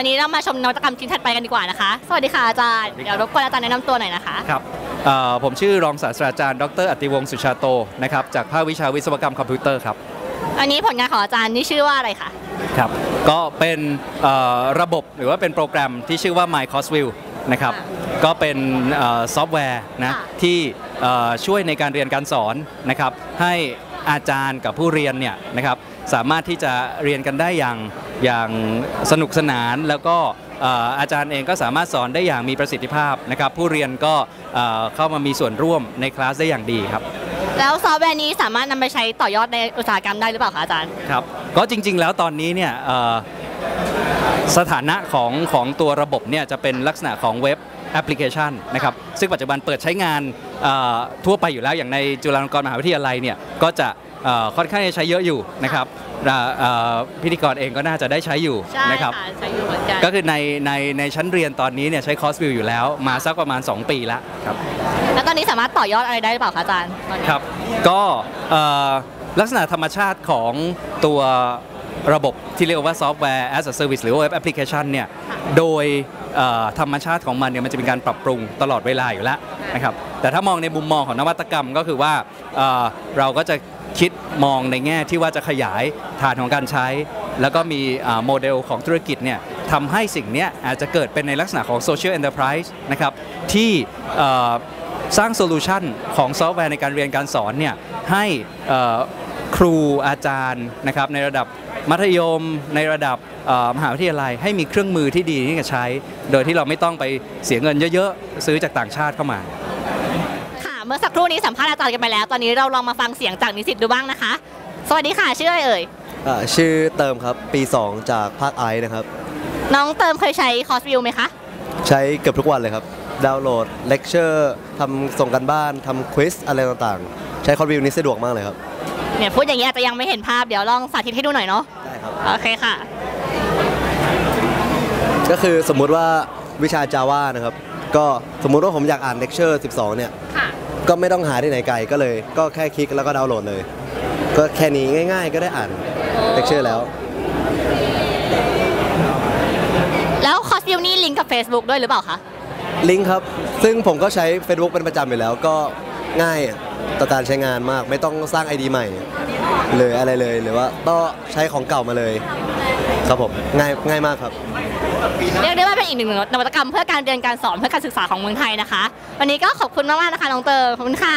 วันนี้เรามาชมนวัตกรรมชิ้นถัดไปกันดีกว่านะคะ สวัสดีค่ะอาจารย์ เดี๋ยวรบกวนอาจารย์แนะนำตัวหน่อยนะคะ ครับผมชื่อรองศาสตราจารย์ ดร อติวงศ์สุชาโต นะครับ จากภาควิชาวิศวกรรมคอมพิวเตอร์ครับ อันนี้ผลงานของอาจารย์นี่ชื่อว่าอะไรคะ ครับก็เป็นเอ่อระบบหรือว่าเป็นโปรแกรมที่ชื่อว่า My Cost View นะครับก็เป็นเอ่อซอฟต์แวร์นะที่เอ่อช่วยในการเรียนการสอนนะครับให้อาจารย์กับผู้เรียนเนี่ยนะครับสามารถที่จะเรียนกันได้อย่างอย่างสนุกสนานแล้วก็เอ่ออาจารย์เองก็สามารถสอนได้อย่างมีประสิทธิภาพนะครับ ผู้เรียนก็เอ่อเข้ามามีส่วนร่วมในคลาสได้อย่างดีครับ แล้วซอฟต์แวร์นี้สามารถนำไปใช้ต่อยอดในอุตสาหกรรมได้หรือเปล่าคะอาจารย์ครับก็จริง ๆ แล้วตอนนี้เนี่ยเอ่อสถานะของของตัวระบบเนี่ยจะเป็นลักษณะของเว็บแอปพลิเคชันนะครับซึ่งปัจจุบันเปิดใช้งานเอ่อทั่วไปอยู่แล้วอย่างในจุฬาลงกรณ์มหาวิทยาลัยเนี่ยก็จะเอ่อค่อนข้างจะใช้เยอะอยู่นะครับอ่าเอ่อพิธีกรเองก็น่าจะได้ใช้อยู่ใช่นะครับค่ะใช้อยู่เหมือนกันก็คือในในในชั้นเรียนตอนนี้เนี่ยใช้คอร์สวิวอยู่แล้วมาสักประมาณ 2 ปีแล้วครับแล้วตอนนี้สามารถต่อยอดอะไรได้หรือเปล่าคะอาจารย์ตอนนี้ครับก็เอ่อ ลักษณะธรรมชาติของตัวระบบที่เรียกว่าซอฟต์แวร์ as a service หรือว่า web application เนี่ยโดยเอ่อธรรมชาติของมันเนี่ยมันจะเป็นการปรับปรุงตลอดเวลาอยู่แล้วนะครับแต่ถ้ามองในมุมมองของนวัตกรรมก็คือว่าเอ่อเราก็จะคิดมองในแง่ที่ว่าจะขยายฐานของการใช้ แล้วก็มีอ่าโมเดลของธุรกิจเนี่ยทำให้สิ่งเนี้ยอาจจะเกิดเป็นในลักษณะของ social enterprise นะครับที่เอ่อสร้างโซลูชันของซอฟต์แวร์ในการเรียนการสอนเนี่ยให้เอ่อ ครูอาจารย์นะครับในระดับมัธยมในระดับเอ่อมหาวิทยาลัย ให้มีเครื่องมือที่ดีที่จะใช้ โดยที่เราไม่ต้องไปเสียเงินเยอะๆ ซื้อจากต่างชาติเข้ามา ค่ะเมื่อสักครู่นี้สัมภาษณ์อาจารย์กันไปแล้ว ตอนนี้เราลองมาฟังเสียงจากนิสิตดูบ้างนะคะ สวัสดีค่ะชื่ออะไรเอ่ยอ่าชื่อเติมครับปี 2 จากภาคไอนะครับ น้องเติมเคยใช้คอร์สวิวไหมคะ ใช้เกือบทุกวันเลยครับ ดาวน์โหลดเลคเชอร์ทำส่งกันบ้านทำควิสอะไรต่างๆ ใช้คอร์สวิวนี้สะดวกมากเลยครับ เนี่ยพูดอย่างนี้อาจจะยังไม่เห็นภาพเดี๋ยวลองสาธิตให้ดูหน่อยเนาะได้ครับ โอเคค่ะ ก็คือสมมุติว่าวิชา Java นะครับ ก็สมมุติว่าผมอยากอ่านเลคเชอร์ 12 เนี่ย ค่ะ ก็ไม่ต้องหาที่ไหนไกลก็เลย ก็แค่คลิกแล้วก็ดาวน์โหลดเลย ก็แค่นี้ง่าย ๆ ก็ได้อ่านเลคเชอร์แล้ว แล้วคอร์สวิวนี่ลิงก์กับ Facebook ด้วยหรือเปล่าคะ ลิงก์ครับ ซึ่งผมก็ใช้ Facebook เป็นประจำอยู่แล้ว ก็ ง่ายต่อการใช้งานมาก ไม่ต้องสร้าง ID ใหม่เลยอะไรเลยหรือว่าต้องใช้ของเก่ามาเลย ครับผมง่ายง่ายมากครับเรียกได้ว่าเป็นอีกหนึ่งนวัตกรรมเพื่อการเรียนการสอนเพื่อการศึกษาของเมืองไทยนะคะ วันนี้ก็ขอบคุณมากๆนะคะน้องเตอร์ขอบคุณค่ะ